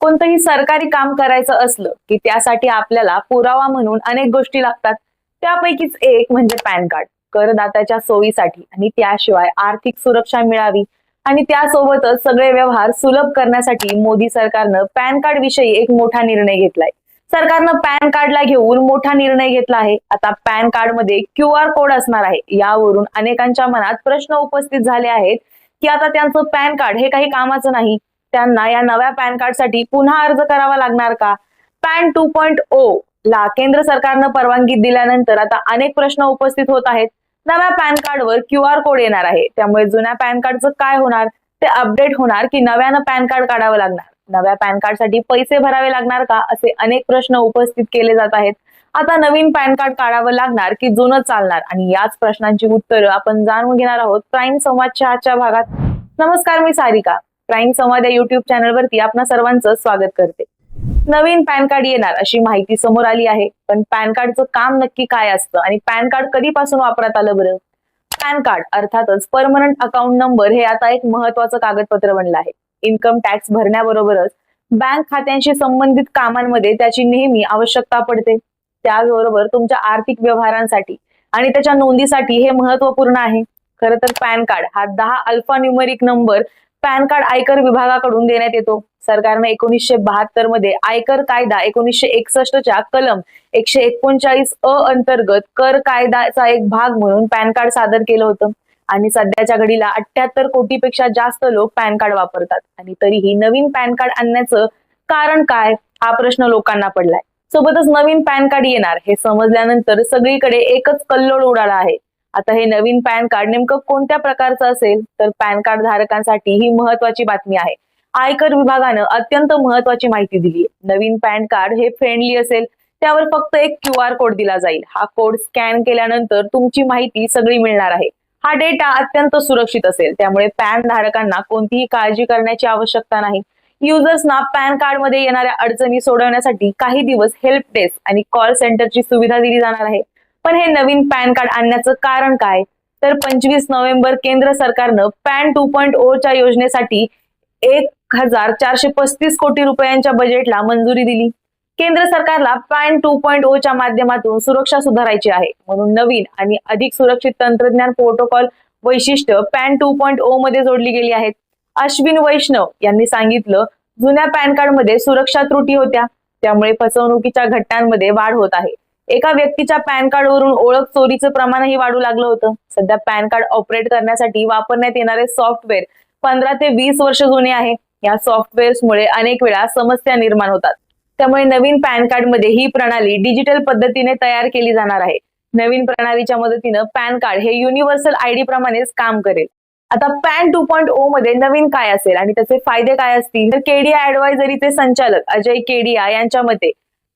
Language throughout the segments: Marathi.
कोणतंही सरकारी काम करायचं असलं की त्यासाठी आपल्याला पुरावा म्हणून अनेक गोष्टी लागतात. त्यापैकीच एक म्हणजे पॅन कार्ड. करदात्याच्या सोयीसाठी आणि त्याशिवाय आर्थिक सुरक्षा मिळावी. आणि त्यासोबतच सगळे व्यवहार सुलभ करण्यासाठी मोदी सरकारनं पॅन कार्ड विषयी एक मोठा निर्णय घेतलाय. सरकारनं पॅन कार्डला घेऊन मोठा निर्णय घेतला आहे. आता पॅन कार्डमध्ये क्यू आर कोड असणार आहे. यावरून अनेकांच्या मनात प्रश्न उपस्थित झाले आहेत की आता त्यांचं पॅन कार्ड हे काही कामाचं नाही. त्यांना या नव्या पॅन कार्डसाठी पुन्हा अर्ज करावा लागणार का? पॅन टू पॉइंट ओ ला केंद्र सरकारनं परवानगी दिल्यानंतर आता अनेक प्रश्न उपस्थित होत आहेत. नव्या पॅन कार्डवर क्यू आर कोड येणार आहे. त्यामुळे जुन्या पॅन कार्डचं काय होणार? ते अपडेट होणार की नव्यानं पॅन कार्ड काढावं लागणार. नव्या पॅन कार्डसाठी पैसे भरावे लागणार का? असे अनेक प्रश्न उपस्थित केले जात आहेत. आता नवीन पॅन कार्ड काढावं लागणार की जुनं चालणार? आणि याच प्रश्नांची उत्तरं आपण जाणून घेणार आहोत. प्राईम संवादच्या आजच्या भागात. नमस्कार मी सारिका. प्राईम संवाद या युट्यूब चॅनलवरती आपणा सर्वांचं स्वागत करते. नवीन पॅन कार्ड येणार अशी माहिती समोर आली आहे. पण पॅन कार्डचं काम नक्की काय असतं आणि पॅन कार्ड कधीपासून वापरात आलं बरं? पॅन कार्ड अर्थातच परमनंट अकाउंट नंबर हे आता एक महत्वाचं कागदपत्र बनलं आहे. इन्कम टॅक्स भरण्याबरोबरच बँक खात्यांशी संबंधित कामांमध्ये त्याची नेहमी आवश्यकता पडते. त्याचबरोबर तुमच्या आर्थिक व्यवहारांसाठी आणि त्याच्या नोंदीसाठी हे महत्त्वपूर्ण आहे. खर तर पॅन कार्ड हा दहा alpha numeric number PAN card आयकर विभागाकडून देण्यात येतो. सरकारने एकोणीसशे बहात्तरमध्ये आयकर कायदा एकोणीसशे एकसष्टच्या कलम एकशे एकोणचाळीस अ अंतर्गत कर कायद्याचा एक भाग म्हणून पॅन कार्ड सादर केलं होतं. आणि सध्याच्या घडीला अठ्याहत्तर कोटीपेक्षा जास्त लोक पॅन कार्ड वापरतात. आणि तरीही नवीन पॅन कार्ड आणण्याचं कारण काय? हा प्रश्न लोकांना पडलाय. सोबतच नवीन पॅन कार्ड येणार हे समजल्यानंतर सगळीकडे एकच कल्लोळ उडाला आहे. आता हे नवीन पॅन कार्ड नेमकं कोणत्या प्रकारचं असेल? तर पॅन कार्ड धारकांसाठी ही महत्वाची बातमी आहे. आयकर विभागानं अत्यंत महत्वाची माहिती दिली नवीन पॅन कार्ड हे फ्रेंडली असेल त्यावर फक्त एक क्यू आर कोड दिला जाईल. हा कोड स्कॅन केल्यानंतर तुमची माहिती सगळी मिळणार आहे. हा डेटा अत्यंत सुरक्षित असेल त्यामुळे पॅन धारकांना कोणतीही काळजी करण्याची आवश्यकता नाही. युजर्सना पॅन कार्डमध्ये येणाऱ्या अडचणी सोडवण्यासाठी काही दिवस हेल्प डेस्क आणि कॉल सेंटरची सुविधा दिली जाणार आहे. पण हे नवीन पॅन कार्ड आणण्याचं कारण काय? तर पंचवीस नोव्हेंबर केंद्र सरकारनं पॅन टू पॉईंट ओ च्या योजनेसाठी एक हजार चारशे पस्तीस कोटी रुपयांच्या बजेटला मंजुरी दिली. केंद्र सरकारला पॅन टू पॉईंट ओ च्या माध्यमातून सुरक्षा सुधारायची आहे. म्हणून नवीन आणि अधिक सुरक्षित तंत्रज्ञान प्रोटोकॉल वैशिष्ट्य पॅन टू पॉईंट ओ मध्ये जोडली गेली आहेत. अश्विन वैष्णव यांनी सांगितलं जुन्या पॅन कार्डमध्ये सुरक्षा त्रुटी होत्या. त्यामुळे फसवणुकीच्या घटनांमध्ये वाढ होत आहे. एका व्यक्तीच्या पॅन कार्ड वरून ओळख चोरीचं प्रमाणही वाढू लागलं होतं. सध्या पॅन कार्ड ऑपरेट करण्यासाठी वापरण्यात येणारे सॉफ्टवेअर पंधरा ते वीस वर्ष जुने आहे. या सॉफ्टवेअर्समुळे अनेक वेळा समस्या निर्माण होतात. त्यामुळे नवीन पॅन कार्डमध्ये ही प्रणाली डिजिटल पद्धतीने तयार केली जाणार आहे. नवीन प्रणालीच्या मदतीनं पॅन कार्ड हे युनिव्हर्सल आयडी प्रमाणेच काम करेल. आता पॅन टू पॉईंट ओ मध्ये नवीन काय असेल आणि त्याचे फायदे काय असतील? तर केडिया ऍडवायझरीचे संचालक अजय केडिया यांच्या मते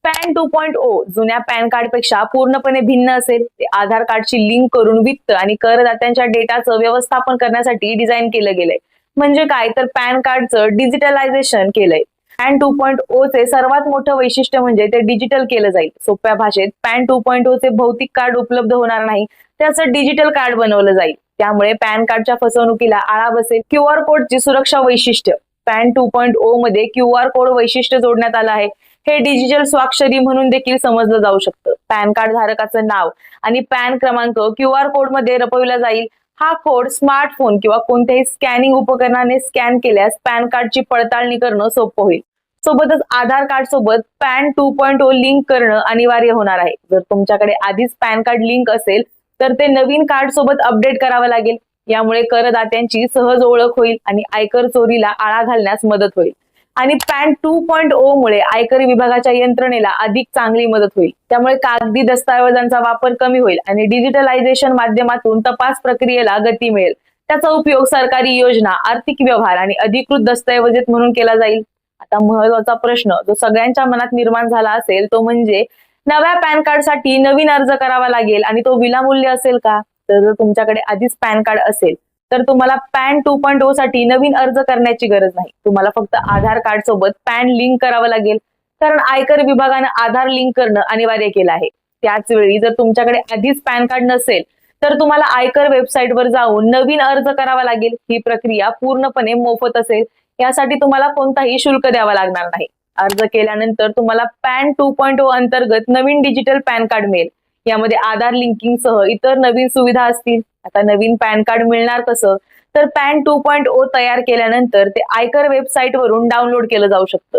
पॅन टू पॉईंट ओ जुन्या पॅन कार्डपेक्षा पूर्णपणे भिन्न असेल. ते आधार कार्डची लिंक करून वित्त आणि करदात्यांच्या डेटाचं व्यवस्थापन करण्यासाठी डिझाईन केलं गेलंय. म्हणजे काय? तर पॅन कार्डचं डिजिटलायझेशन केलंय. पॅन टू पॉईंट ओ चे सर्वात मोठं वैशिष्ट्य म्हणजे ते डिजिटल केलं जाईल. सोप्या भाषेत पॅन टू पॉईंट ओ चे भौतिक कार्ड उपलब्ध होणार नाही. त्याचं डिजिटल कार्ड बनवलं जाईल. त्यामुळे पॅन कार्डच्या फसवणुकीला आळा बसेल. क्यू आर कोडची सुरक्षा वैशिष्ट्य. पॅन टू पॉईंट ओ मध्ये क्यू आर कोड वैशिष्ट्य जोडण्यात आलं आहे. हे डिजिटल स्वाक्षरी म्हणून देखील समजलं जाऊ शकतं. पॅन कार्ड धारकाचं नाव आणि पॅन क्रमांक क्यू आर कोडमध्ये रपविला जाईल. हा कोड स्मार्टफोन किंवा कोणत्याही स्कॅनिंग उपकरणाने स्कॅन केल्यास पॅन कार्डची पडताळणी करणं सोपं होईल. सोबतच आधार कार्ड सोबत PAN two point O link करणं अनिवार्य होणार आहे. जर तुमच्याकडे आधीच पॅन कार्ड लिंक असेल तर ते नवीन कार्ड सोबत अपडेट करावं लागेल. यामुळे करदात्यांची सहज ओळख होईल आणि आयकर चोरीला आळा घालण्यास मदत होईल. आणि पॅन टू पॉईंट ओ मुळे आयकर विभागाच्या यंत्रणेला अधिक चांगली मदत होईल. त्यामुळे कागदी दस्तावेजांचा वापर कमी होईल आणि डिजिटलायझेशन माध्यमातून तपास प्रक्रियेला गती मिळेल. त्याचा उपयोग सरकारी योजना आर्थिक व्यवहार आणि अधिकृत दस्तऐवजेत म्हणून केला जाईल. आता महत्त्वाचा प्रश्न जो सगळ्यांच्या मनात निर्माण झाला असेल तो म्हणजे नव्या पॅन कार्डसाठी नवीन अर्ज करावा लागेल आणि तो विनामूल्य असेल का? तर जर तुमच्याकडे आधीच पॅन कार्ड असेल तर तुम्हाला पॅन टू पॉईंट ओ साठी नवीन अर्ज करण्याची गरज नाही. तुम्हाला फक्त आधार कार्ड सोबत पॅन लिंक करावं लागेल. कारण आयकर विभागानं आधार लिंक करणं अनिवार्य केलं आहे. त्याच वेळी जर तुमच्याकडे आधीच पॅन कार्ड नसेल तर तुम्हाला आयकर वेबसाईटवर जाऊन नवीन अर्ज करावा लागेल. ही प्रक्रिया पूर्णपणे मोफत असेल. यासाठी तुम्हाला कोणताही शुल्क द्यावा लागणार नाही. अर्ज केल्यानंतर तुम्हाला पॅन टू पॉईंट ओ अंतर्गत नवीन डिजिटल पॅन कार्ड मिळेल. यामध्ये आधार लिंकिंग सह इतर नवीन सुविधा असतील. आता नवीन पॅन कार्ड मिळणार कसं? तर पॅन टू पॉईंट ओ तयार केल्यानंतर ते आयकर वेबसाईट वरून डाउनलोड केलं जाऊ शकतं.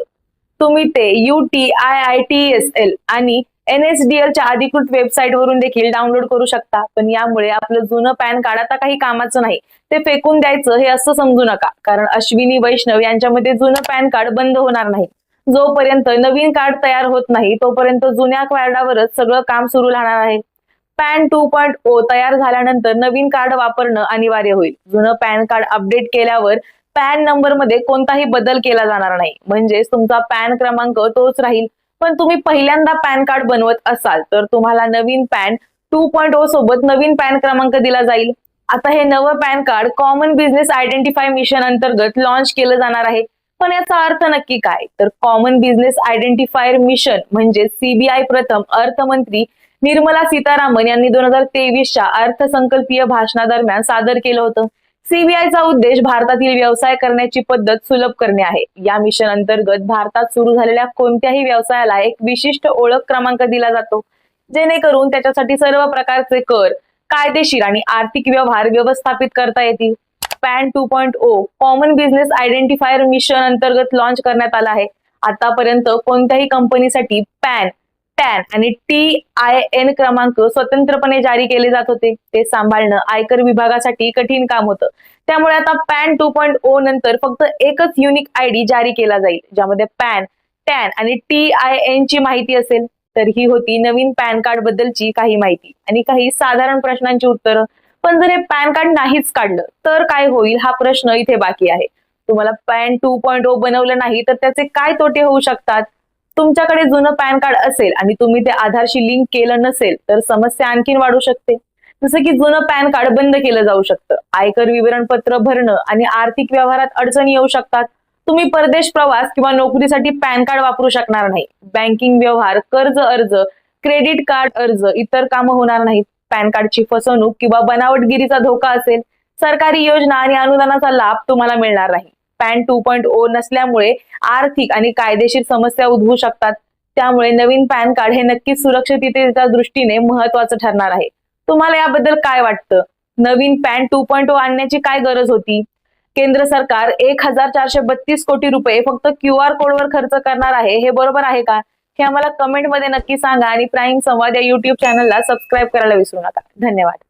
तुम्ही ते U T I I T S L आणि एन एस डी एलच्या अधिकृत वेबसाईट वरून देखील डाउनलोड करू शकता. पण यामुळे आपलं जुनं पॅन कार्ड आता काही कामाचं नाही. ते फेकून द्यायचं हे असं समजू नका. कारण अश्विनी वैष्णव यांच्यामध्ये जुनं पॅन कार्ड बंद होणार नाही. जोपर्यंत नवीन कार्ड तयार होत नाही तोपर्यंत जुन्या कार्डावरच सगळं काम सुरू राहणार आहे. पॅन टू पॉईंट ओ तयार झाल्यानंतर नवीन कार्ड वापरणं अनिवार्य होईल. जुनं पॅन कार्ड अपडेट केल्यावर पॅन नंबरमध्ये कोणताही बदल केला जाणार नाही. म्हणजेच तुमचा पॅन क्रमांक तोच राहील. पण तुम्ही पहिल्यांदा पॅन कार्ड बनवत असाल तर तुम्हाला नवीन पॅन टू पॉईंट ओ सोबत नवीन पॅन क्रमांक दिला जाईल. आता हे नवं PAN card common business identify mission अंतर्गत लॉन्च केलं जाणार आहे. पण याचा अर्थ नक्की काय? तर कॉमन बिझनेस आयडेंटिफायर मिशन म्हणजे सीबीआय प्रथम अर्थमंत्री निर्मला सीतारामन यांनी दोन हजार तेवीसच्या अर्थसंकल्पीय भाषणादरम्यान सादर केलं होतं. सीबीआयचा उद्देश भारतातील व्यवसाय करण्याची पद्धत सुलभ करणे आहे. या मिशन अंतर्गत भारतात सुरू झालेल्या कोणत्याही व्यवसायाला एक विशिष्ट ओळख क्रमांक दिला जातो. जेणेकरून त्याच्यासाठी सर्व प्रकारचे कर कायदेशीर आणि आर्थिक व्यवहार व्यवस्थापित करता येतील. PAN two point O common business identifier mission अंतर्गत लॉन्च करण्यात आला आहे. आतापर्यंत कोणत्याही कंपनीसाठी पॅन टॅन आणि टी आय एन क्रमांक स्वतंत्रपणे जारी केले जात होते. ते सांभाळणं आयकर विभागासाठी कठीण काम होतं. त्यामुळे आता पॅन टू पॉईंट ओ नंतर फक्त एकच युनिक आय डी जारी केला जाईल ज्यामध्ये पॅन टॅन आणि टी आय एन ची माहिती असेल. तर ही होती नवीन पॅन कार्ड बद्दलची काही माहिती. आणि काही साधारण प्रश्नांची उत्तरं. पण जर हे पॅन कार्ड नाहीच काढलं तर काय होईल? हा प्रश्न इथे बाकी आहे. तुम्हाला पॅन टू पॉईंट ओ बनवलं नाही तर त्याचे काय तोटे होऊ शकतात? तुमच्याकडे जुनं पॅन कार्ड असेल आणि तुम्ही ते आधारशी लिंक केलं नसेल तर समस्या आणखीन वाढू शकते. जसं की जुनं पॅन कार्ड बंद केलं जाऊ शकतं. आयकर विवरणपत्र भरणं आणि आर्थिक व्यवहारात अडचणी येऊ शकतात. तुम्ही परदेश प्रवास किंवा नोकरीसाठी पॅन कार्ड वापरू शकणार नाही. बँकिंग व्यवहार कर्ज अर्ज क्रेडिट कार्ड अर्ज इतर कामं होणार नाहीत. पॅन कार्डची फसवणूक किंवा बनावटगिरीचा धोका असेल सरकारी योजना आणि अनुदानाचा लाभ तुम्हाला मिळणार नाही. पॅन टू पॉईंट ओ नसल्यामुळे आर्थिक आणि कायदेशीर समस्या उद्भवू शकतात. त्यामुळे नवीन पॅन कार्ड हे नक्कीच सुरक्षिततेच्या दृष्टीने महत्वाचं ठरणार आहे. तुम्हाला याबद्दल काय वाटतं? नवीन पॅन टू पॉईंट ओ आणण्याची काय गरज होती? केंद्र सरकार एक हजार चारशे बत्तीस कोटी रुपये फक्त क्यू आर कोडवर खर्च करणार आहे हे बरोबर आहे का? हे आम्हाला कमेंटमध्ये नक्की सांगा आणि प्राईम संवाद या युट्यूब चॅनलला सबस्क्राईब करायला विसरू नका. धन्यवाद.